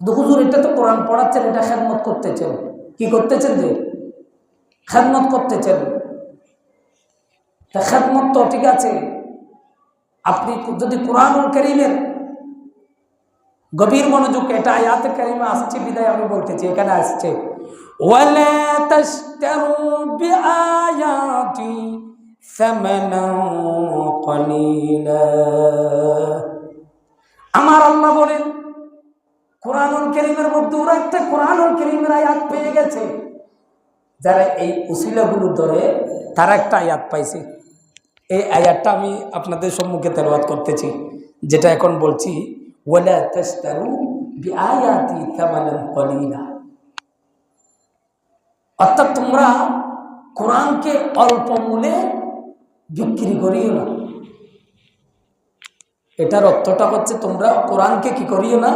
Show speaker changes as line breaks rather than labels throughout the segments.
হুজুর, এটা তো কোরআন পড়াচ্ছেন, এটা খেদমত করতেছেন। কি করতেছেন যে? খেদমত করতেছেন। তা খেদমত তো ঠিক আছে। আপনি যদি কোরআনুল করিমের গভীর মনোযোগ, এটা আয়াতে কারিমা আসছে, বিদায় আমি বলতেছি, এখানে আসছে। আমার আল্লাহ বলেন কোরআনুল করিমের মধ্যে ওরা একটা কোরআনুল করিমের আয়াত পেয়ে গেছে। যারা এই উসিলাগুলো ধরে, তারা একটা আয়াত পাইছে। এই আয়াতটা আমি আপনাদের সম্মুখে তেলবাদ করতেছি, যেটা এখন বলছি, ওয়ালা তাশতারু বিআয়াতি থামানান কলিলা। অর্থাৎ তোমরা কোরআনকে অল্প মূল্যে বিক্রি করিও না। এটার অর্থটা হচ্ছে তোমরা কোরআনকে কি করিও না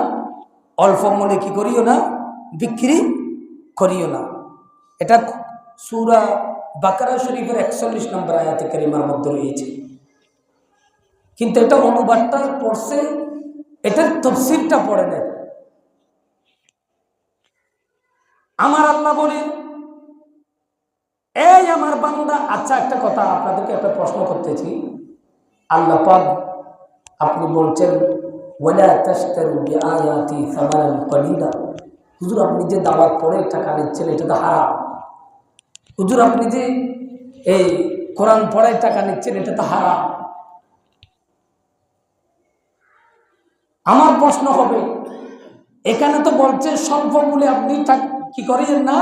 অল্প মূল্যে কি করিও না, বিক্রি করিও না। এটা সুরা বাকারা শরীফের একচল্লিশ নম্বর আয়াতে কারিমার মধ্যে রয়েছে। কিন্তু এটা অনুবাদটা পড়ছে, এটার তফসিলটা পড়ে নেয় আমার আল্লাহ বলেন, এই আমার বান্দা আচ্ছা একটা কথা আপনাদেরকে একটা প্রশ্ন করতেছি। আল্লাহ পাক আপনি বলছেন ওয়ালা তাশতারু বিআয়াতি হুজুর, আপনি যে দাওয়াত পড়ে টাকা নিচ্ছেন এটা তো হারাম। হুজুর, আপনি যে এই কোরআন পড়ে টাকা নিচ্ছেন এটা তো হারাম। আমার প্রশ্ন হবে, এখানে তো বলছে স্বল্প মূল্যে আপনি কি করিয়েন না?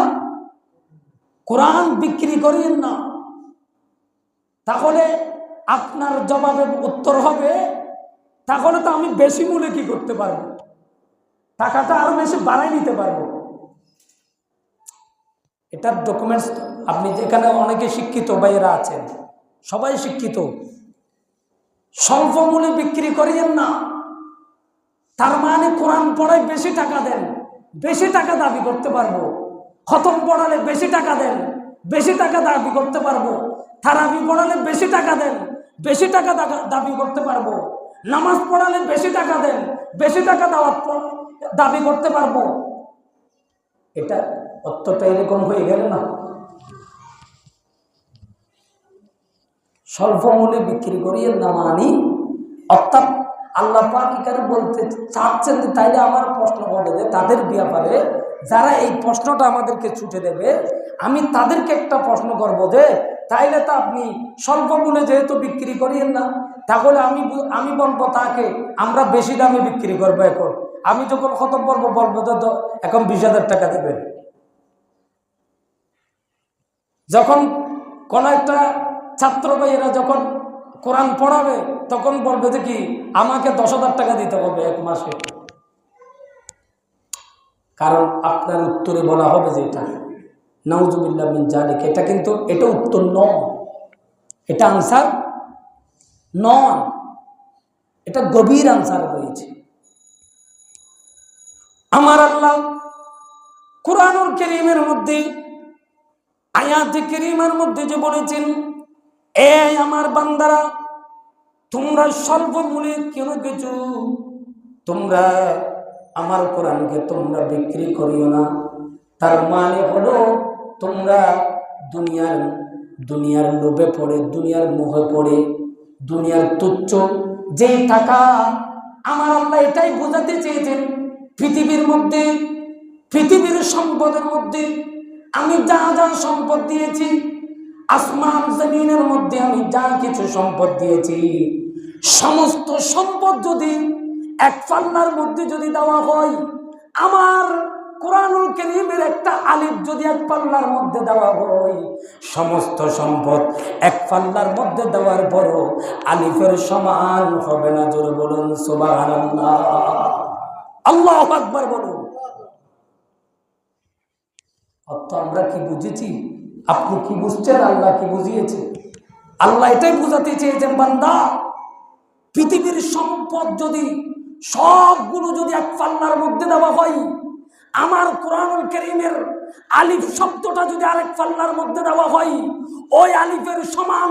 কোরআন বিক্রি করিয়েন না। তাহলে আপনার জবাবে উত্তর হবে তাহলে তো আমি বেশি মূল্যে কি করতে পারব? টাকাটা আরও বেশি বাড়াই নিতে পারব। এটার ডকুমেন্টস আপনি যেখানে অনেকে শিক্ষিত ভাইয়েরা আছেন, সবাই শিক্ষিত। স্বল্প মূল্যে বিক্রি করিয়েন না। তার মানে কোরআন পড়ায় বেশি টাকা দেন, বেশি টাকা দাবি করতে পারব। খতম পড়ালে বেশি টাকা দেন, বেশি টাকা দাবি করতে পারব। থারাবি পড়ালে বেশি টাকা দেন, বেশি টাকা দাবি করতে পারব। নামাজ পড়ালে বেশি টাকা দেন, বেশি টাকা দাওয়াত দাবি করতে পারব। এটা অত্যটা এরকম হয়ে গেল না? স্বল্প মূল্যে বিক্রি করিয়ে না আনি অর্থাৎ আল্লাহ পাক এখানে বলতে চাচ্ছেন যে, তাইলে আমার প্রশ্ন হবে যে, তাদের ব্যাপারে যারা এই প্রশ্নটা আমাদেরকে ছুটে দেবে, আমি তাদেরকে একটা প্রশ্ন করব যে তাইলে তো আপনি স্বল্প মূল্যে যেহেতু বিক্রি করিয়েন না, তাহলে আমি আমি বলব তাকে, আমরা বেশি দামে বিক্রি করব এখন। আমি যখন খতম করব, বলব দ- এখন বিশ হাজার টাকা দেবেন। যখন কোন একটা ছাত্র ভাইয়েরা যখন কোরআন পড়াবে, তখন বলবে যে কি, আমাকে দশ হাজার টাকা দিতে হবে এক মাসে। কারণ আপনার উত্তরে বলা হবে যে এটা নাউজুবিল্লাহ মিন জালিক। এটা কিন্তু, এটা উত্তর নয়। এটা আনসার নয়। এটা গভীর আনসার রয়েছে। আমার আল্লাহ কোরআনুল করিমের মধ্যে, আয়াতে করিমের মধ্যে যে বলেছেন, এ আমার বান্দারা, তোমরা মূল্যে কেন কিছু, তোমরা আমার কোরআনকে তোমরা বিক্রি করিও না। তার মানে হলো তোমরা দুনিয়ার দুনিয়ার লোভে পড়ে, দুনিয়ার মোহে পড়ে, দুনিয়ার তুচ্ছ, যেই টাকা আমার আল্লাহ এটাই বোঝাতে চেয়েছেন, পৃথিবীর মধ্যে, পৃথিবীর সম্পদের মধ্যে, আমি যা যা সম্পদ দিয়েছি, আসমান জমিনের মধ্যে আমি যা কিছু সম্পদ দিয়েছি, সমস্ত সম্পদ যদি এক পাল্লার মধ্যে যদি দেওয়া হয়, আমার কোরআনুল করিমের একটা আলিফ যদি এক পাল্লার মধ্যে দেওয়া হয়, সমস্ত সম্পদ এক পাল্লার মধ্যে দেওয়ার পরও আলিফের সমান হবে না। জোরে বলুন, সুবহানাল্লাহ। আল্লাহ আকবার বলুন। অর্থ আমরা কি বুঝেছি? আপনি কি বুঝছেন? আল্লাহ কি বুঝিয়েছে? আল্লাহ এটাই বুঝাতে চেয়েছেন, বান্দা, পৃথিবীর সম্পদ যদি সবগুলো যদি এক পাল্লার মধ্যে দেওয়া হয় আমার কোরআনুল করিমের আলিফ শব্দটা যদি আরেক পাল্লার মধ্যে দেওয়া হয়, ওই আলিফের সমান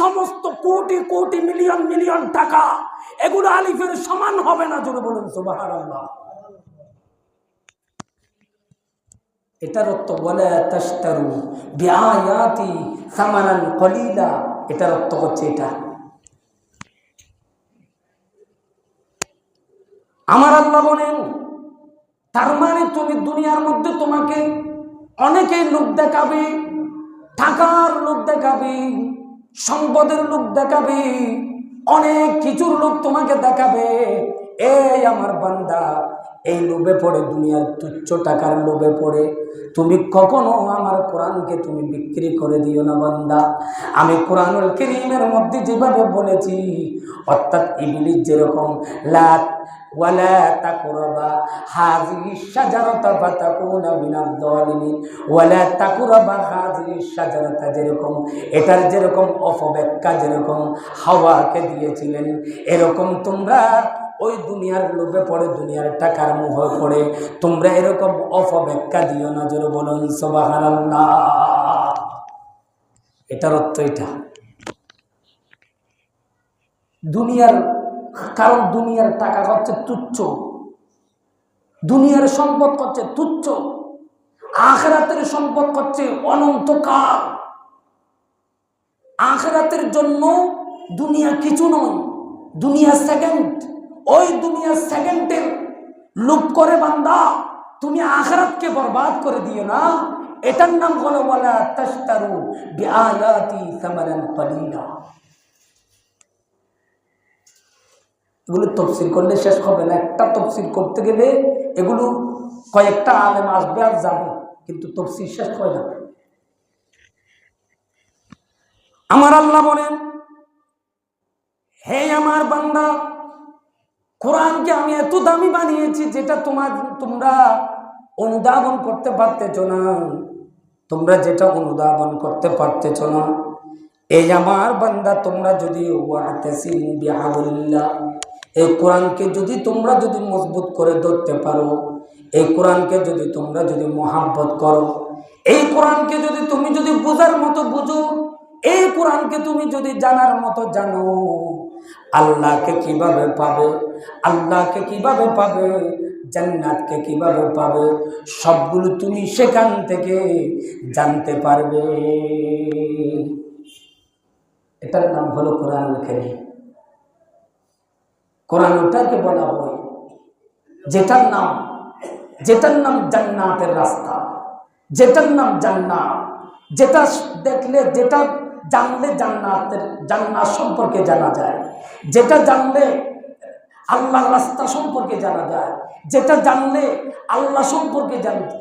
সমস্ত কোটি কোটি মিলিয়ন মিলিয়ন টাকা, এগুলো আলিফের সমান হবে না, জোরে বলুন সুবাহ এটার অর্থ বলে তাস্তারু বিআয়াতি সামানান কলিলা। এটার অর্থ হচ্ছে এটা। আমার আল্লাহ বলেন তার মানে তুমি দুনিয়ার মধ্যে তোমাকে অনেকেই লোক দেখাবে, টাকার লোক দেখাবে, সম্পদের লোক দেখাবে, অনেক কিছুর লোক তোমাকে দেখাবে। এই আমার বান্দা, এই লোভে পড়ে, দুনিয়ার তুচ্ছ টাকার লোভে পড়ে। তুমি কখনো আমার কোরআনকে তুমি বিক্রি করে দিও না বান্দা। আমি কোরআনুল করিমের মধ্যে যেভাবে বলেছি, অর্থাৎ ইবলিস যেরকম ওয়ালা তাকুরবা হাজির সাজারতা বা তাকুনা মিনার দলিন ওয়ালা তাকুরবা হাজির সাজারতা যেরকম, এটার যেরকম অপব্যাখ্যা, যেরকম হাওয়াকে দিয়েছিলেন, এরকম তোমরা ওই দুনিয়ার লোভে পড়ে, দুনিয়ার টাকার মুহ পড়ে, তোমরা এরকম অপব্যাখ্যা দিও না, জোরে বলুন সোবাহারাল্লাহ এটার অর্থ এটা। দুনিয়ার কারণ দুনিয়ার টাকা হচ্ছে তুচ্ছ। দুনিয়ার সম্পদ হচ্ছে তুচ্ছ। আখরাতের সম্পদ হচ্ছে অনন্তকাল। আখরাতের জন্য দুনিয়া কিছু নয়, দুনিয়া সেকেন্ড ওই দুনিয়া সেকেন্ডের লুপ করে বান্দা, তুমি আখরাতকে বরবাদ করে দিও না। এটার নাম হলো বলা তাস্তারু বিআয়াতি সামানান কলিলা। এগুলো তফসিল করলে শেষ হবে না। একটা তফসিল করতে গেলে এগুলো কয়েকটা আলেম আসবে আর যাবে, কিন্তু তফসিল শেষ হয় না। আমার আল্লাহ বলেন, হে আমার বান্দা, কোরআনকে আমি এত দামি বানিয়েছি যেটা তোমার, তোমরা অনুধাবন করতে পারতেছ না। তোমরা যেটা অনুধাবন করতে পারতেছ না। এই আমার বান্দা, তোমরা যদি ওয়াতাসিমু বিহাবলিল্লাহ এই কোরআনকে যদি তোমরা যদি মজবুত করে ধরতে পারো, এই কোরআনকে যদি তোমরা যদি মহাব্বত করো, এই কোরআনকে যদি তুমি যদি বোঝার মতো বুঝো, এই কোরআনকে তুমি যদি জানার মতো জানো, আল্লাহকে কীভাবে পাবে, আল্লাহকে কীভাবে পাবে, জান্নাতকে কীভাবে পাবে, সবগুলো তুমি সেখান থেকে জানতে পারবে। এটার নাম হলো কোরআন কারীম। কোরআন ওটাকে বলা হয় যেটার নাম যেটার নাম জান্নাতের রাস্তা, যেটার নাম জান্নাত, যেটা দেখলে, যেটা জানলে জান্নাতের, জান্নাত সম্পর্কে জানা যায়, যেটা জানলে আল্লাহর রাস্তা সম্পর্কে জানা যায়। যেটা জানলে আল্লাহ সম্পর্কে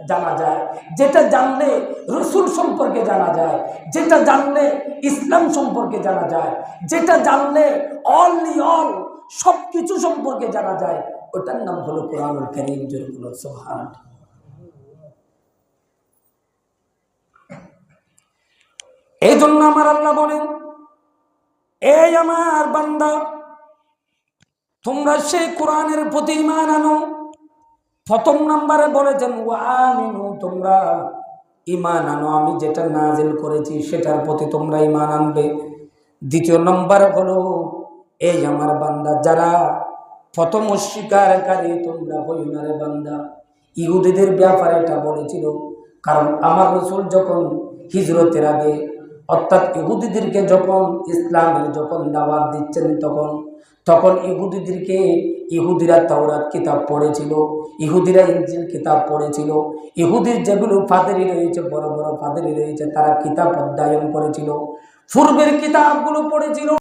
জানা যায়। যেটা জানলে রসুল সম্পর্কে জানা যায়। যেটা জানলে ইসলাম সম্পর্কে জানা যায়। যেটা জানলে অল অল সব কিছু সম্পর্কে জানা যায়। ওটার নাম হলো কোরআনুল করিম জরুল সোহান এই জন্য আমার আল্লাহ বলেন, এই আমার বান্দা তোমরা সেই কোরআনের প্রতি ইমান আনো। প্রথম নাম্বারে বলেছেন ওয়ামিনু তোমরা ইমান আনো। আমি যেটা নাজিল করেছি, সেটার প্রতি তোমরা ইমান আনবে। দ্বিতীয় নম্বর হলো, এই আমার বান্দা, যারা প্রথম অস্বীকারী, তোমরা হইনারে বান্দা। ইহুদিদের ব্যাপারে এটা বলেছিল, কারণ আমার রসুল যখন হিজরতের আগে, অর্থাৎ ইহুদিদেরকে যখন ইসলামের যখন দাওয়াত দিচ্ছেন তখন তখন ইহুদিদেরকে, ইহুদিরা তাওরাত কিতাব পড়েছিল, ইহুদিরা ইঞ্জিল কিতাব পড়েছিল, ইহুদির যেগুলো ফাদেরি রয়েছে, বড় বড় ফাদেরি রয়েছে, তারা কিতাব অধ্যয়ন করেছিল, পূর্বের কিতাবগুলো পড়েছিল।